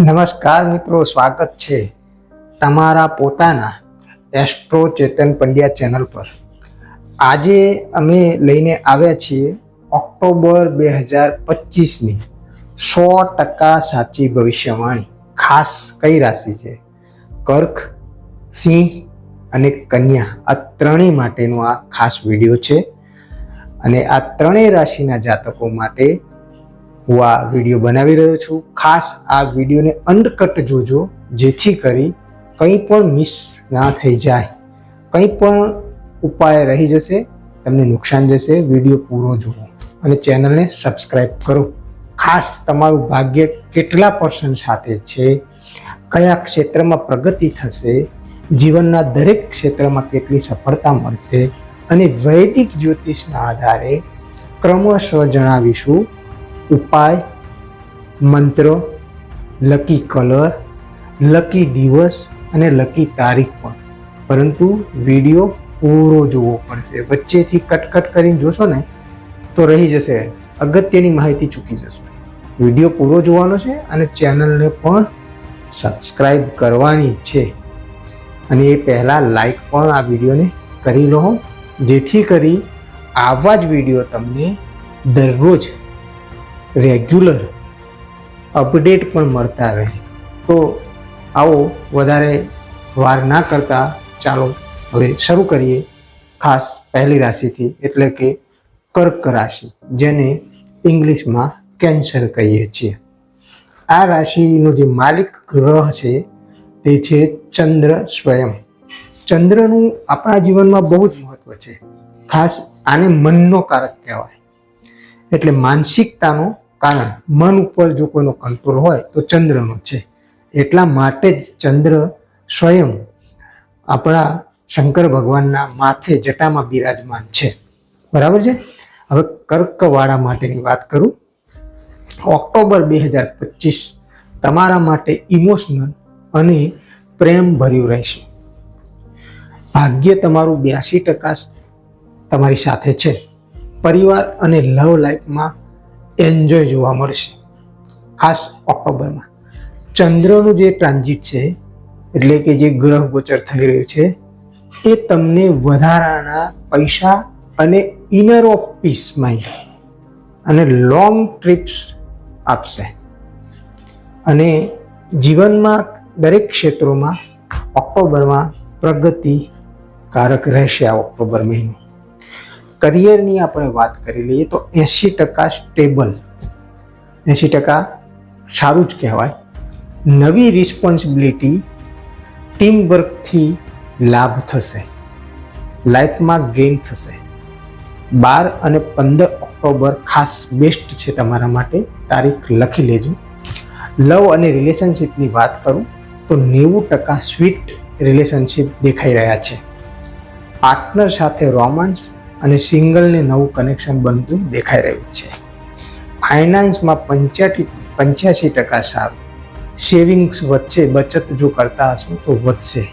નમસ્કાર મિત્રો, સ્વાગત છે તમારા પોતાના એસ્ટ્રો ચેતન પંડ્યા ચેનલ પર. આજે અમે લઈને આવ્યા છીએ ઓક્ટોબર બે હજાર પચીસની સો ટકા સાચી ભવિષ્યવાણી. ખાસ કઈ રાશિ છે? કર્ક, સિંહ અને કન્યા. આ ત્રણેય માટેનો આ ખાસ વીડિયો છે. અને આ ત્રણેય રાશિના જાતકો માટે હું આ વીડિયો બનાવી રહ્યો છું. ખાસ આ વિડીયોને અંડકટ જોજો, જેથી કરી કંઈ પણ મિસ ના થઈ જાય. કંઈ પણ ઉપાય રહી જશે, તમને નુકસાન જશે, વીડિયો પૂરો જુઓ અને ચેનલને સબસ્ક્રાઈબ કરો. ખાસ તમારું ભાગ્ય કેટલા પર્સન્ટ સાથે છે, કયા ક્ષેત્રમાં પ્રગતિ થશે, જીવનના દરેક ક્ષેત્રમાં કેટલી સફળતા મળશે, અને વૈદિક જ્યોતિષના આધારે ક્રમશઃ જણાવીશું ઉપાય, મંત્ર, લકી કલર, લકી દિવસ અને લકી તારીખ પણ. પરંતુ વીડિયો પૂરો જોવો પડશે. વચ્ચેથી કટકટ કરીને જોશો ને, તો રહી જશે. અગત્યની માહિતી ચૂકી જશો. વીડિયો પૂરો જોવાનો છે અને ચેનલને પણ સબસ્ક્રાઈબ કરવાની છે. અને એ પહેલાં લાઈક પણ આ વિડીયોને કરી લો જેથી કરી આવા જ વીડિયો તમને દરરોજ રેગ્યુલર અપડેટ પણ મળતા રહે તો આવો વધારે વાર ના કરતા ચાલો હવે શરૂ કરીએ ખાસ પહેલી રાશિથી, એટલે કે કર્ક રાશિ, જેને ઇંગ્લિશમાં કેન્સર કહીએ છીએ. આ રાશિનો જે માલિક ગ્રહ છે, તે છે ચંદ્ર સ્વયં. ચંદ્રનું આપણા જીવનમાં બહુ જ મહત્વ છે. ખાસ આને મનનો કારક કહેવાય. એટલે માનસિકતાનો કારણ મન ઉપર જો કોઈનો કંટ્રોલ હોય તો ચંદ્રનો છે. એટલા માટે જ ચંદ્ર સ્વયં આપણા શંકર ભગવાનના માથે જટામાં બિરાજમાન છે. બરાબર છે? હવે કર્કવાળા માટેની વાત કરું. ઓક્ટોબર બે હજાર પચીસ તમારા માટે ઇમોશનલ અને પ્રેમ ભર્યું રહેશે. ભાગ્ય તમારું બ્યાસી ટકા તમારી સાથે છે. પરિવાર અને લવ લાઈફમાં એન્જોય જોવા મળશે. ખાસ ઓક્ટોબરમાં. ચંદ્રનું જે ટ્રાન્ઝિટ છે, એટલે કે જે ગ્રહ ગોચર થઈ રહ્યું છે, એ તમને વધારાના પૈસા અને ઇનર ઓફ પીસ માઇન્ડ અને લોંગ ટ્રીપ્સ આપશે. અને જીવનમાં દરેક ક્ષેત્રોમાં ઓક્ટોબરમાં પ્રગતિકારક રહેશે આ ઓક્ટોબર મહિનો. કરિયરની આપણે વાત કરી લઈએ તો એંશી ટકા સ્ટેબલ. એંશી ટકા સારું જ કહેવાય. નવી રિસ્પોન્સિબિલિટી ટીમ વર્કથી લાભ થશે. લાઈફમાં ગેઇન થશે. બાર અને પંદર ઓક્ટોબર ખાસ બેસ્ટ છે તમારા માટે. તારીખ લખી લેજો. લવ અને રિલેશનશિપની વાત કરું તો નેવું ટકા સ્વીટ રિલેશનશિપ દેખાઈ રહ્યા છે. પાર્ટનર સાથે રોમાન્સ અને સિંગલને નવું કનેક્શન બનતું દેખાઈ રહ્યું છે. ફાઇનાન્સમાં પંચ્યાસી પંચ્યાસી ટકા સારું. સેવિંગ્સ વચ્ચે બચત જો કરતા હશો તો વધશે.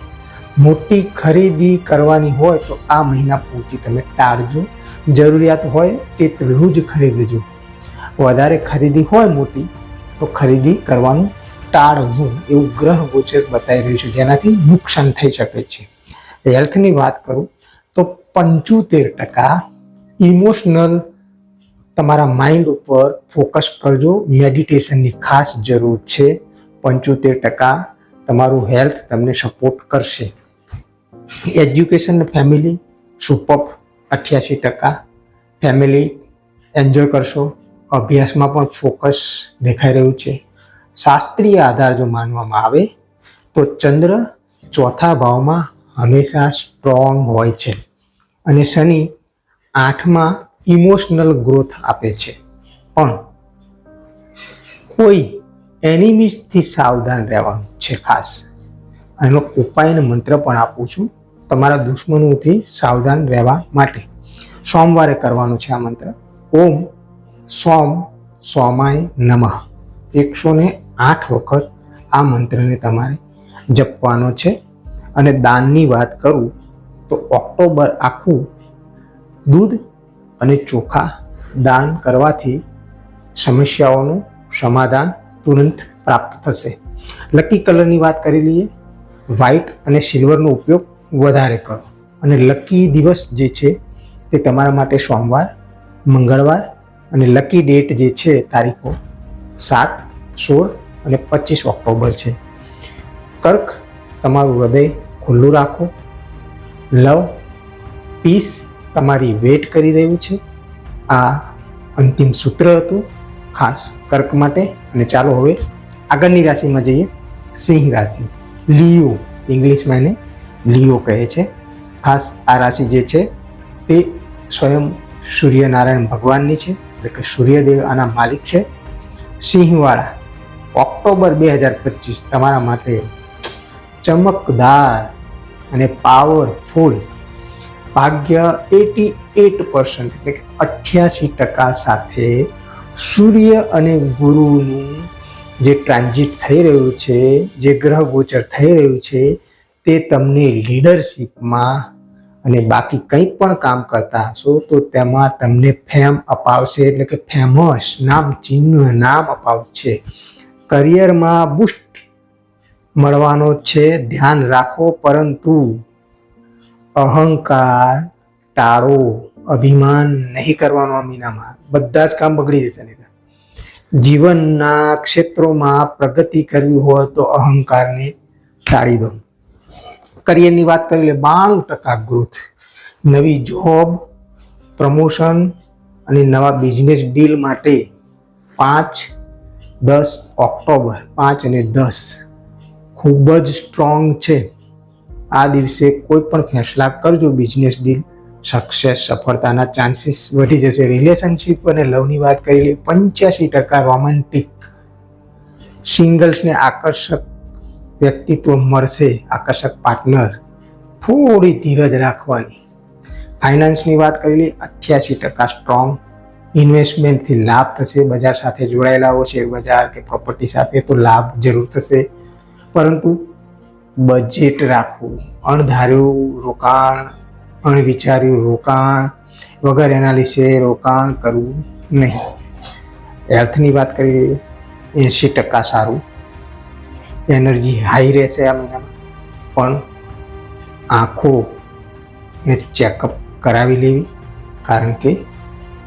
મોટી ખરીદી કરવાની હોય તો આ મહિના પૂરતી તમે ટાળજો. જરૂરિયાત હોય તેટલું જ ખરીદજો. વધારે ખરીદી હોય મોટી, તો ખરીદી કરવાનું ટાળવું એવું ગ્રહ ગોચર બતાવી રહ્યું છે. જેનાથી નુકસાન થઈ શકે છે. હેલ્થની વાત કરું તો પંચોતેર ટકા ઇમોશનલ તમારા માઇન્ડ ઉપર ફોકસ કરજો. મેડિટેશનની ખાસ જરૂર છે. પંચોતેર ટકા તમારું હેલ્થ તમને સપોર્ટ કરશે. એજ્યુકેશન ફેમિલી સુપર અઠ્યાસી ટકા ફેમિલી એન્જોય કરશો. અભ્યાસમાં પણ ફોકસ દેખાઈ રહ્યું છે. શાસ્ત્રીય આધાર જો માનવામાં આવે તો ચંદ્ર ચોથા ભાવમાં હંમેશા સ્ટ્રોંગ હોય છે. અને શનિ આઠમાં ઇમોશનલ ગ્રોથ આપે છે. પણ કોઈ એનિમીઝથી સાવધાન રહેવાનું છે ખાસ. એનો ઉપાય મંત્ર પણ આપું છું તમારા દુશ્મનોથી સાવધાન રહેવા માટે. સોમવારે કરવાનું છે આ મંત્ર. ઓમ સોમ સોમાય નમઃ. એકસો ને આઠ વખત આ મંત્રને તમારે જપવાનો છે અને દાનની વાત કરું તો ઓક્ટોબર આખું દૂધ અને ચોખા દાન કરવાથી સમસ્યાઓનું સમાધાન તુરંત પ્રાપ્ત થશે. લકી કલરની વાત કરી લઈએ, વ્હાઇટ અને સિલ્વરનો ઉપયોગ વધારે કરો. અને લકી દિવસ જે છે તે તમારા માટે સોમવાર, મંગળવાર અને લકી ડેટ જે છે તારીખો સાત, સોળ અને પચીસ ઓક્ટોબર છે. કર્ક, તમારું હૃદય ખુલ્લું રાખો. લવ પીસ તમારી વેટ કરી રહ્યું છે. આ અંતિમ સૂત્ર હતું ખાસ કર્ક માટે. અને ચાલો હવે આગળની રાશિમાં જઈએ. સિંહ રાશિ. લિયો, ઇંગ્લિશમાં એને લિયો કહે છે. ખાસ આ રાશિ જે છે, તે સ્વયં સૂર્યનારાયણ ભગવાનની છે. એટલે કે સૂર્યદેવ આના માલિક છે. સિંહવાળા, ઓક્ટોબર બે હજાર પચીસ, તમારા માટે ચમકદાર અને પાવરફુલ ભાગ્ય એટી એટ પર્સન્ટ એટલે કે અઠ્યાસી ટકા સાથે સૂર્ય અને ગુરુનું જે ટ્રાન્ઝિટ થઈ રહ્યું છે, જે ગ્રહ ગોચર થઈ રહ્યું છે, તે તમને લીડરશિપમાં અને બાકી કંઈ પણ કામ કરતા હશો, તો તેમાં તમને ફેમ અપાવશે, એટલે કે ફેમસ નામ, ચિહ્ન, નામ અપાવશે. કરિયરમાં બુસ્ટ મળવાનો છે. ધ્યાન રાખો, પરંતુ અહંકાર ટાળો, અભિમાન નહીં કરવાનો આ બધા જ કામ બગડી જશે નહીં જીવનના ક્ષેત્રોમાં પ્રગતિ કરવી હોય તો અહંકારને ટાળી દો. કરિયરની વાત કરી લે બાણું ટકા ગ્રોથ નવી જોબ પ્રમોશન અને નવા બિઝનેસ ડીલ માટે પાંચ, દસ ઓક્ટોબર, પાંચ અને દસ. ખૂબ જ સ્ટ્રોંગ છે. આ દિવસે કોઈ પણ ફેસલા કરજો બિઝનેસ ડીલ સક્સેસ સફળતાના ચાન્સીસ વધી જશે. રિલેશનશિપ અને લવની વાત કરી લઈએ પંચ્યાસી ટકા રોમેન્ટિક સિંગલ્સને આકર્ષક વ્યક્તિત્વ મળશે, આકર્ષક પાર્ટનર થોડી ધીરજ રાખવાની. ફાઇનાન્સની વાત કરી લઈએ અઠ્યાસી ટકા સ્ટ્રોંગ ઇન્વેસ્ટમેન્ટથી લાભ થશે. બજાર સાથે જોડાયેલા હો શેર બજાર કે પ્રોપર્ટી સાથે તો લાભ જરૂર થશે. પરંતુ બજેટ રાખવું, અણધાર્યું રોકાણ, અણવિચાર્યું રોકાણ વગર એનાલિસે રોકાણ કરવું નહીં. હેલ્થની વાત કરીએ એંશી ટકા સારું. એનર્જી હાઈ રહેશે આ મહિનામાં. પણ આંખો ને ચેકઅપ કરાવી લેવી, કારણ કે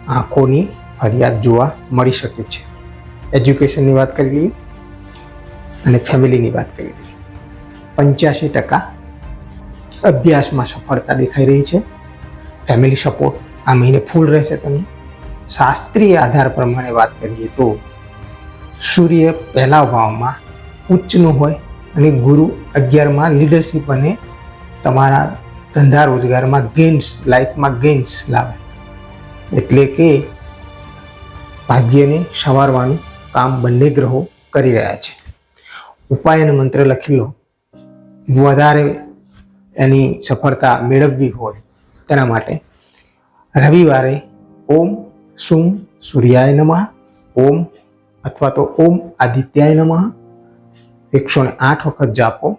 આંખોની ફરિયાદ જોવા મળી શકે છે. એજ્યુકેશનની વાત કરી લઈએ અને ફેમિલીની વાત કરી લઈએ પંચ્યાસી ટકા અભ્યાસમાં સફળતા દેખાઈ રહી છે. ફેમિલી સપોર્ટ આ મહિને ફૂલ રહેશે તમને. શાસ્ત્રીય આધાર પ્રમાણે વાત કરીએ તો સૂર્ય પહેલા ભાવમાં ઉચ્ચનું હોય અને ગુરુ અગિયારમાં લીડરશિપ અને તમારા ધંધા રોજગારમાં ગેન્સ લાઈફમાં ગેન્સ લાવે. એટલે કે ભાગ્યને સંવારવાનું કામ બંને ગ્રહો કરી રહ્યા છે. ઉપાય અને મંત્ર લખી લો. વધારે એની સફળતા મેળવવી હોય તેના માટે. રવિવારે ઓમ સુમ સૂર્યાય નમઃ, ઓમ અથવા તો ઓમ આદિત્યાય નમઃ, એકસો ને આઠ વખત જાપો,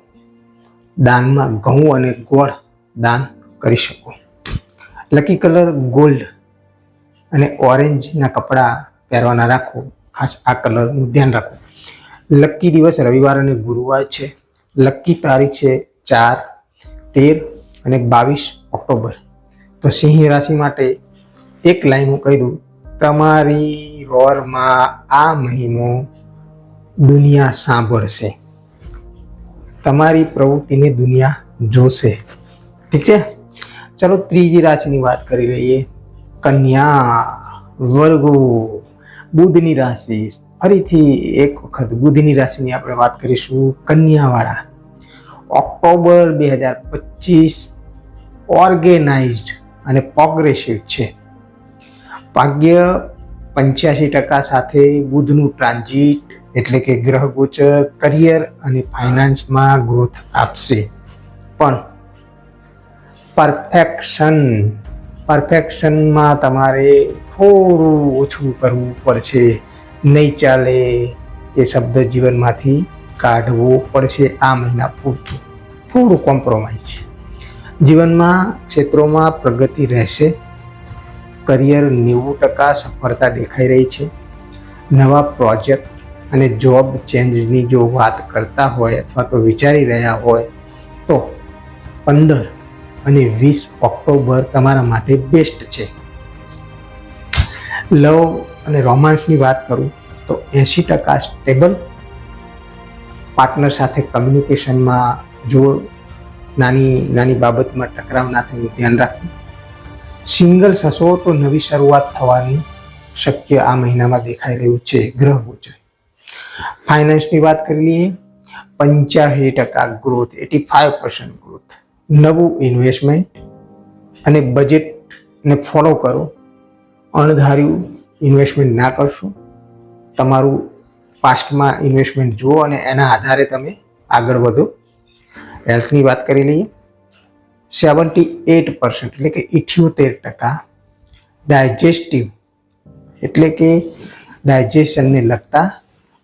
દાનમાં ઘઉં અને ગોળ દાન કરી શકો. લકી કલર ગોલ્ડ અને ઓરેન્જના કપડાં પહેરવાના રાખો. ખાસ આ કલરનું ધ્યાન રાખો. લકી દિવસ રવિવાર અને ગુરુવાર છે. લકી તારીખ છે ચાર, તેર અને બાવીસ ઓક્ટોબર. તો સિંહ રાશિ માટે એક લાઈન હું કહી દઉં, તમારી રોરમાં આ મહિનો દુનિયા સાંભળશે. તમારી પ્રવૃત્તિને દુનિયા જોશે. ઠીક છે? ચલો ત્રીજી રાશિની વાત કરી લઈએ. કન્યા, વર્ગો, બુધની રાશિ ફરીથી એક વખત બુધની રાશિની આપણે વાત કરીશું કન્યાવાળા. ઓક્ટોબર બે હજાર પચીસ ઓર્ગેનાઇઝડ અને પ્રોગ્રેસિવ છે. ભાગ્ય પંચ્યાસી ટકા સાથે બુધનું ટ્રાન્ઝિટ એટલે કે ગ્રહ ગોચર, કરિયર અને ફાઇનાન્સમાં ગ્રોથ આપશે. પણ પરફેક્શન, પરફેક્શનમાં તમારે થોડું ઓછું કરવું પડશે. નહીં ચાલે એ શબ્દ જીવનમાંથી કાઢવો પડશે આ મહિના પૂરતું. થોડું કોમ્પ્રોમાઇઝ જીવનમાં ક્ષેત્રોમાં પ્રગતિ રહેશે. કરિયર નેવું ટકા સફળતા દેખાઈ રહી છે. નવા પ્રોજેક્ટ અને જોબ ચેન્જની જો વાત કરતા હોય અથવા તો વિચારી રહ્યા હોય, તો પંદર અને વીસ ઓક્ટોબર તમારા માટે બેસ્ટ છે. લવ અને રોમાન્સની વાત કરું, તો એંસી ટકા સ્ટેબલ પાર્ટનર સાથે કમ્યુનિકેશનમાં જો નાની નાની બાબતમાં ટકરાવ ના થાય ધ્યાન રાખવું. સિંગલ હશો તો નવી શરૂઆત થવાની શક્ય આ મહિનામાં દેખાઈ રહ્યું છે, ગ્રહ ગોચર. ફાઇનાન્સની વાત કરી લઈએ પંચ્યાસી ટકા growth eighty five percent growth નવું ઇન્વેસ્ટમેન્ટ અને બજેટને ફોલો કરો. અણધાર્યું ઇન્વેસ્ટમેન્ટ ના કરશો. તમારું પાસ્ટમાં ઇન્વેસ્ટમેન્ટ જુઓ અને એના આધારે તમે આગળ વધો. હેલ્થની વાત કરી લઈએ. સેવન્ટી એટ પર્સન્ટ એટલે કે ઇઠ્યોતેર ટકા ડાયજેસ્ટિવ એટલે કે ડાયજેશનને લગતા,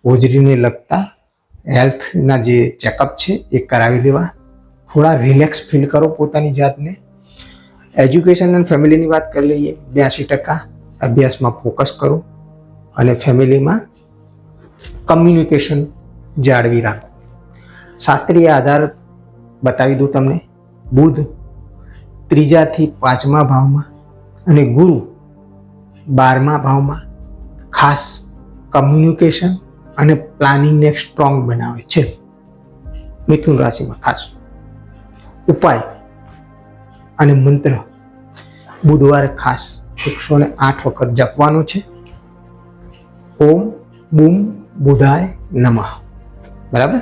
હોજરીને લગતા હેલ્થના જે ચેકઅપ છે એ કરાવી લેવા. થોડા રિલેક્સ ફીલ કરો પોતાની જાતને. એજ્યુકેશન અને ફેમિલીની વાત કરી લઈએ. બ્યાસી ટકા અભ્યાસમાં ફોકસ કરો અને ફેમિલીમાં કમ્યુનિકેશન જાળવી રાખો. શાસ્ત્રીય આધાર બતાવી દઉં તમને. બુધ ત્રીજાથી પાંચમા ભાવમાં અને ગુરુ બારમા ભાવમાં ખાસ કમ્યુનિકેશન અને પ્લાનિંગને સ્ટ્રોંગ બનાવે છે. મિથુન રાશિમાં ખાસ. ઉપાય અને મંત્ર બુધવારે ખાસ એકસો ને આઠ વખત જપવાનું છે. ઓમ બુમ બુધાય નમઃ. બરાબર?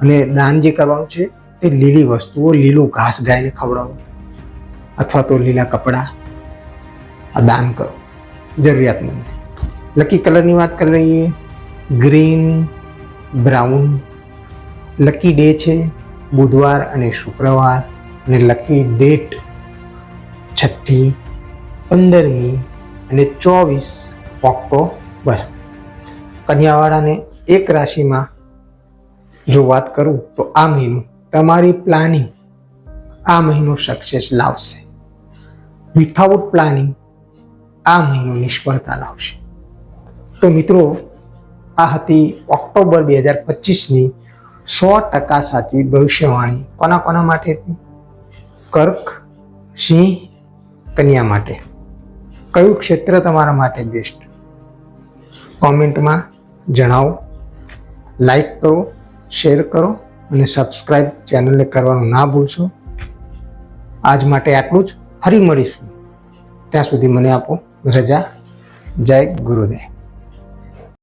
અને દાન જે કરવાનું છે તે લીલી વસ્તુઓ, લીલું ઘાસ ગાયને ખવડાવો. અથવા તો લીલા કપડાં આ દાન કરો. જરૂરિયાતમંદ. લકી કલરની વાત કરી રહીએ ગ્રીન બ્રાઉન લકી ડે છે બુધવાર અને શુક્રવાર. અને લકી ડેટ છઠ્ઠી પંદરમી અને ચોવીસ ઓક્ટોબર. કન્યાવાળાને એક રાશિમાં જો વાત કરું તો આ મહિનો તમારી પ્લાનિંગ આ મહિનો સક્સેસ લાવશે. વિથાઉટ પ્લાનિંગ આ મહિનો નિષ્ફળતા લાવશે. તો મિત્રો, આ હતી ઓક્ટોબર બે હજાર પચીસની સો ટકા સાચી ભવિષ્યવાણી. કોના કોના માટે કર્ક સિંહ કન્યા માટે. કયું ક્ષેત્ર તમારા માટે બેસ્ટ કોમેન્ટમાં જણાવો લાઈક કરો શેર કરો અને સબસ્ક્રાઈબ ચેનલને કરવાનું ના ભૂલશો. આજ માટે આટલું જ. ફરી મળીશું. ત્યાં સુધી મને આપો રજા. જય ગુરુદેવ.